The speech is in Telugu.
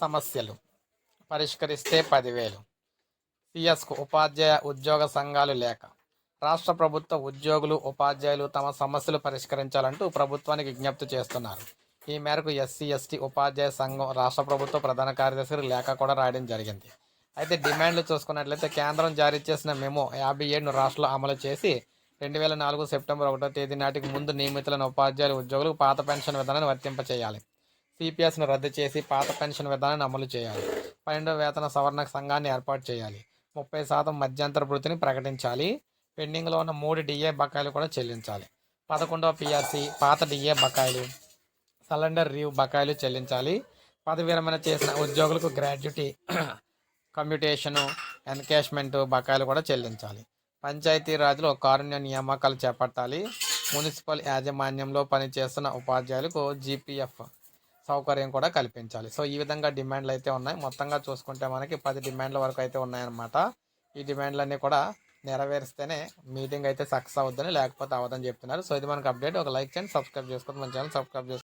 సమస్యలు. పరిష్కరిస్తే పదివేలు. సిఎస్కు ఉపాధ్యాయ ఉద్యోగ సంఘాలు లేక. రాష్ట్ర ప్రభుత్వ ఉద్యోగులు ఉపాధ్యాయులు తమ సమస్యలు పరిష్కరించాలంటూ ప్రభుత్వానికి విజ్ఞప్తి చేస్తున్నారు. ఈ మేరకు ఎస్సీ ఎస్టీ ఉపాధ్యాయ సంఘం రాష్ట్ర ప్రభుత్వ ప్రధాన కార్యదర్శి లేఖ కూడా రాయడం జరిగింది. అయితే డిమాండ్లు చూసుకున్నట్లయితే కేంద్రం జారీ చేసిన మెమో యాభై ఏడును రాష్ట్రంలో అమలు చేసి రెండు వేల నాలుగు సెప్టెంబర్ ఒకటో తేదీ నాటికి ముందు నియమితులైన ఉపాధ్యాయుల ఉద్యోగులకు పాత పెన్షన్ విధానాన్ని వర్తింపచేయాలి. సిపిఎస్ను రద్దు చేసి పాత పెన్షన్ విధానాన్ని అమలు చేయాలి. పన్నెండవ వేతన సవరణ సంఘాన్ని ఏర్పాటు చేయాలి. ముప్పై శాతం మధ్యంతర వృత్తిని ప్రకటించాలి. పెండింగ్లో ఉన్న మూడు డిఏ బకాయిలు కూడా చెల్లించాలి. పదకొండవ పిఆర్సి పాత డిఏ బకాయిలు సలెండర్ రీవ్ బకాయిలు చెల్లించాలి. పద విరమణ చేసిన ఉద్యోగులకు గ్రాడ్యుటీ కమ్యూటేషను ఎన్కేష్మెంటు బకాయిలు కూడా చెల్లించాలి. పంచాయతీ రాజ్లో కారుణ్య నియామకాలు చేపట్టాలి. మున్సిపల్ యాజమాన్యంలో పనిచేస్తున్న ఉపాధ్యాయులకు జీపీఎఫ్ సౌకర్యం కూడా కల్పించాలి. సో ఈ విధంగా డిమాండ్లు అయితే ఉన్నాయి. మొత్తంగా చూసుకుంటే మనకి పది డిమాండ్ల వరకు అయితే ఉన్నాయన్నమాట. ఈ డిమాండ్లన్నీ కూడా నెరవేరిస్తేనే మీటింగ్ అయితే సక్సెస్ అవుద్దని లేకపోతే అవ్వదని చెప్తున్నారు. సో ఇది మనకు అప్డేట్. ఒక లైక్ చేయండి సబ్స్క్రైబ్ చేసుకోండి మన ఛానల్ సబ్స్క్రైబ్ చేసుకోండి